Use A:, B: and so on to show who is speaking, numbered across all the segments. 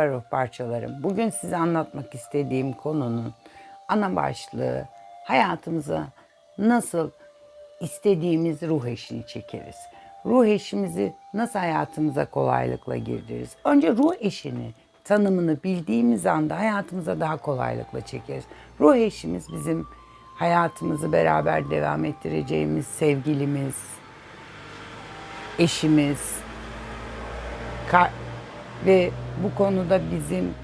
A: ruh parçalarım. Bugün size anlatmak istediğim konunun ana başlığı hayatımıza nasıl istediğimiz ruh eşini çekeriz. Ruh eşimizi nasıl hayatımıza kolaylıkla girdiririz. Önce ruh eşini tanımını bildiğimiz anda hayatımıza daha kolaylıkla çekeriz. Ruh eşimiz bizim hayatımızı beraber devam ettireceğimiz sevgilimiz, eşimiz, ve bu konuda bizim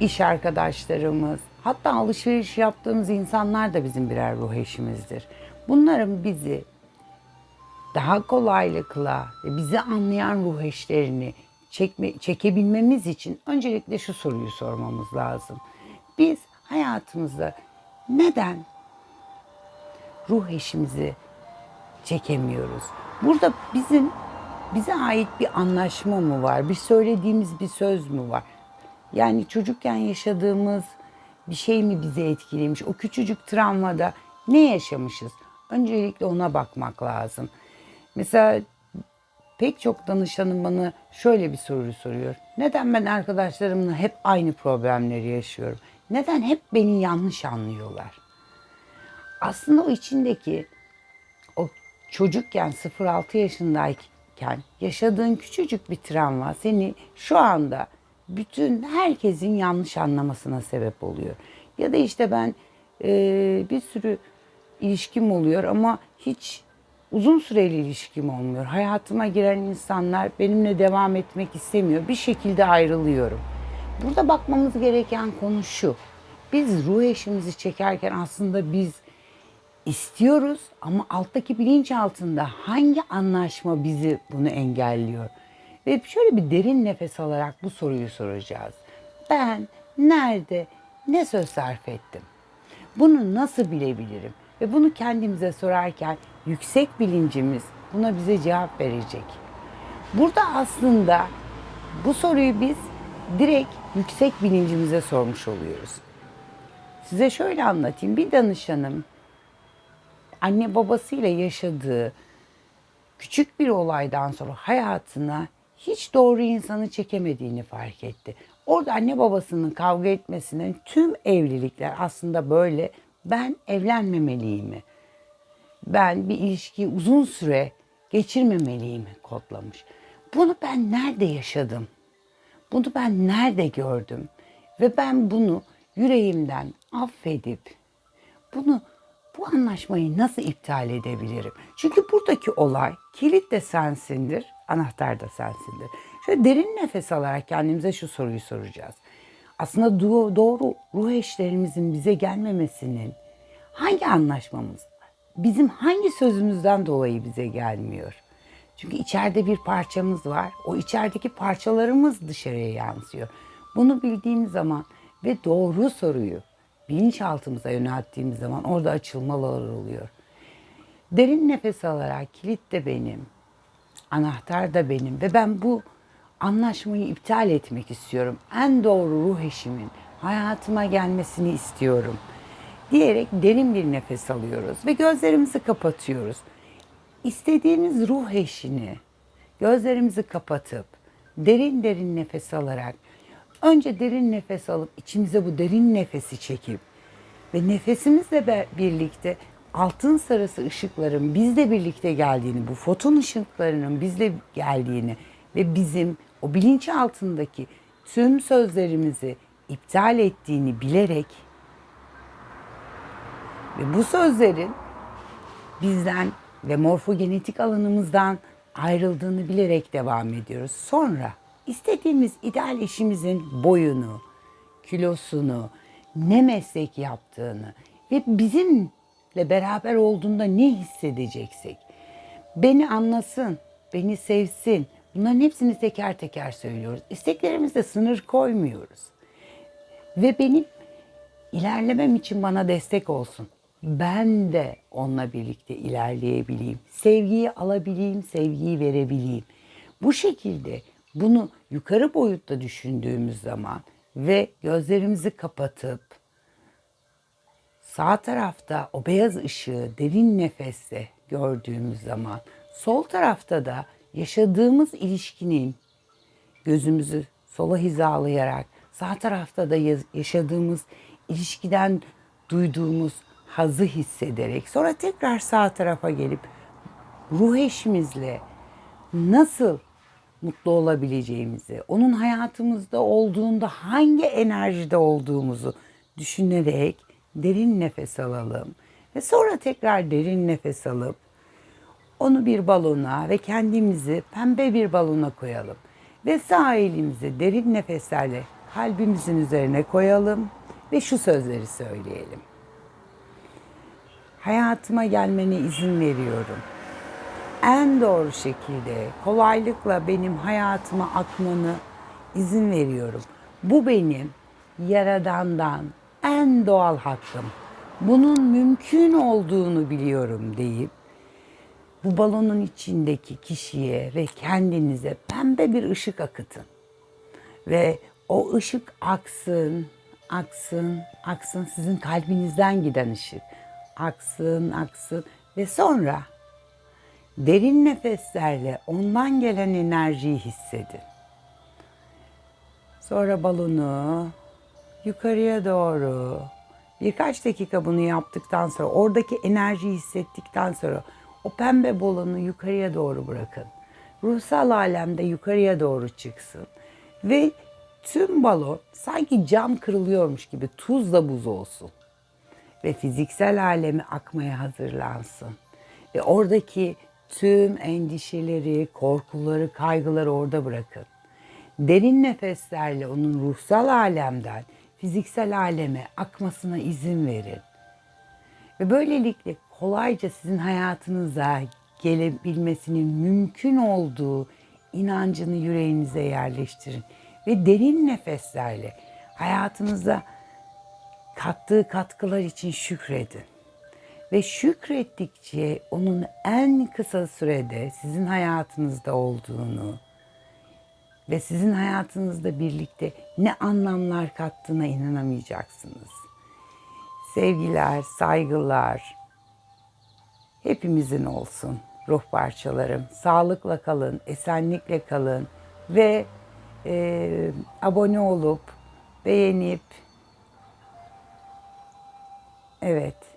A: iş arkadaşlarımız, hatta alışveriş yaptığımız insanlar da bizim birer ruh eşimizdir. Bunların bizi daha kolaylıkla bizi anlayan ruh eşlerini çekme, çekebilmemiz için öncelikle şu soruyu sormamız lazım. Biz hayatımızda neden ruh eşimizi çekemiyoruz? Burada bizim bize ait bir anlaşma mı var? Bir söylediğimiz bir söz mü var? Yani çocukken yaşadığımız bir şey mi bizi etkilemiş? O küçücük travmada ne yaşamışız? Öncelikle ona bakmak lazım. Mesela pek çok danışanım bana şöyle bir soru soruyor. Neden ben arkadaşlarımla hep aynı problemleri yaşıyorum? Neden hep beni yanlış anlıyorlar? Aslında o içindeki o çocukken 0-6 yaşındayken yaşadığın küçücük bir travma seni şu anda bütün herkesin yanlış anlamasına sebep oluyor. Ya da işte ben eee, bir sürü ilişkim oluyor ama hiç uzun süreli ilişkim olmuyor. Hayatıma giren insanlar benimle devam etmek istemiyor. Bir şekilde ayrılıyorum. Burada bakmamız gereken konu şu. Biz ruh eşimizi çekerken aslında biz istiyoruz ama alttaki bilinç altında hangi anlaşma bizi bunu engelliyor? Ve şöyle bir derin nefes alarak bu soruyu soracağız. Ben nerede ne söz sarf ettim? Bunu nasıl bilebilirim? Ve bunu kendimize sorarken yüksek bilincimiz buna bize cevap verecek. Burada aslında bu soruyu biz direkt yüksek bilincimize sormuş oluyoruz. Size şöyle anlatayım. Bir danışanım anne babasıyla yaşadığı küçük bir olaydan sonra hayatına hiç doğru insanı çekemediğini fark etti. Orada anne babasının kavga etmesinden tüm evlilikler aslında böyle ben evlenmemeliyim mi? Ben bir ilişkiyi uzun süre geçirmemeliyim mi kodlamış. Bunu ben nerede yaşadım? Bunu ben nerede gördüm? Ve ben bunu yüreğimden affedip bunu bu anlaşmayı nasıl iptal edebilirim? Çünkü buradaki olay kilit de sensindir, anahtar da sensindir. Şöyle derin nefes alarak kendimize şu soruyu soracağız. Aslında do- doğru ruh eşlerimizin bize gelmemesinin hangi anlaşmamız, bizim hangi sözümüzden dolayı bize gelmiyor? Çünkü içeride bir parçamız var. O içerideki parçalarımız dışarıya yansıyor. Bunu bildiğimiz zaman ve doğru soruyu bilinçaltımıza yönelttiğimiz zaman orada açılmalar oluyor. Derin nefes alarak kilit de benim, anahtar da benim ve ben bu anlaşmayı iptal etmek istiyorum. En doğru ruh eşimin hayatıma gelmesini istiyorum diyerek derin bir nefes alıyoruz ve gözlerimizi kapatıyoruz. İstediğimiz ruh eşini gözlerimizi kapatıp derin derin nefes alarak önce derin nefes alıp içimize bu derin nefesi çekip ve nefesimizle birlikte altın sarısı ışıkların bizle birlikte geldiğini, bu foton ışıklarının bizle geldiğini ve bizim o bilinç altındaki tüm sözlerimizi iptal ettiğini bilerek ve bu sözlerin bizden ve morfogenetik alanımızdan ayrıldığını bilerek devam ediyoruz. Sonra istediğimiz ideal eşimizin boyunu, kilosunu, ne meslek yaptığını ve bizimle beraber olduğunda ne hissedeceksek, beni anlasın, beni sevsin. Bunların hepsini teker teker söylüyoruz. İsteklerimizde sınır koymuyoruz. Ve benim ilerlemem için bana destek olsun. Ben de onunla birlikte ilerleyebileyim. Sevgiyi alabileyim, sevgiyi verebileyim. Bu şekilde bunu yukarı boyutta düşündüğümüz zaman ve gözlerimizi kapatıp sağ tarafta o beyaz ışığı derin nefeste gördüğümüz zaman sol tarafta da yaşadığımız ilişkinin gözümüzü sola hizalayarak sağ tarafta da yaşadığımız ilişkiden duyduğumuz hazı hissederek sonra tekrar sağ tarafa gelip ruh eşimizle nasıl mutlu olabileceğimizi, onun hayatımızda olduğunda hangi enerjide olduğumuzu düşünerek derin nefes alalım. Ve sonra tekrar derin nefes alıp onu bir balona ve kendimizi pembe bir balona koyalım. Ve sağ elimizi derin nefeslerle kalbimizin üzerine koyalım ve şu sözleri söyleyelim. Hayatıma gelmene izin veriyorum. En doğru şekilde kolaylıkla benim hayatıma akmanı izin veriyorum. Bu benim yaradandan en doğal hakkım. Bunun mümkün olduğunu biliyorum deyip bu balonun içindeki kişiye ve kendinize pembe bir ışık akıtın. Ve o ışık aksın, aksın, aksın sizin kalbinizden giden ışık. Aksın, aksın ve sonra derin nefeslerle ondan gelen enerjiyi hissedin. Sonra balonu yukarıya doğru birkaç dakika bunu yaptıktan sonra oradaki enerjiyi hissettikten sonra o pembe balonu yukarıya doğru bırakın. Ruhsal alemde yukarıya doğru çıksın. Ve tüm balon sanki cam kırılıyormuş gibi tuzla buz olsun. Ve fiziksel alemi akmaya hazırlansın. Ve oradaki tüm endişeleri, korkuları, kaygıları orada bırakın. Derin nefeslerle onun ruhsal alemden fiziksel aleme akmasına izin verin. Ve böylelikle kolayca sizin hayatınıza gelebilmesinin mümkün olduğu inancını yüreğinize yerleştirin. Ve derin nefeslerle hayatınıza kattığı katkılar için şükredin. Ve şükrettikçe onun en kısa sürede sizin hayatınızda olduğunu ve sizin hayatınızda birlikte ne anlamlar kattığına inanamayacaksınız. Sevgiler, saygılar hepimizin olsun ruh parçalarım. Sağlıkla kalın, esenlikle kalın ve e, abone olup beğenip evet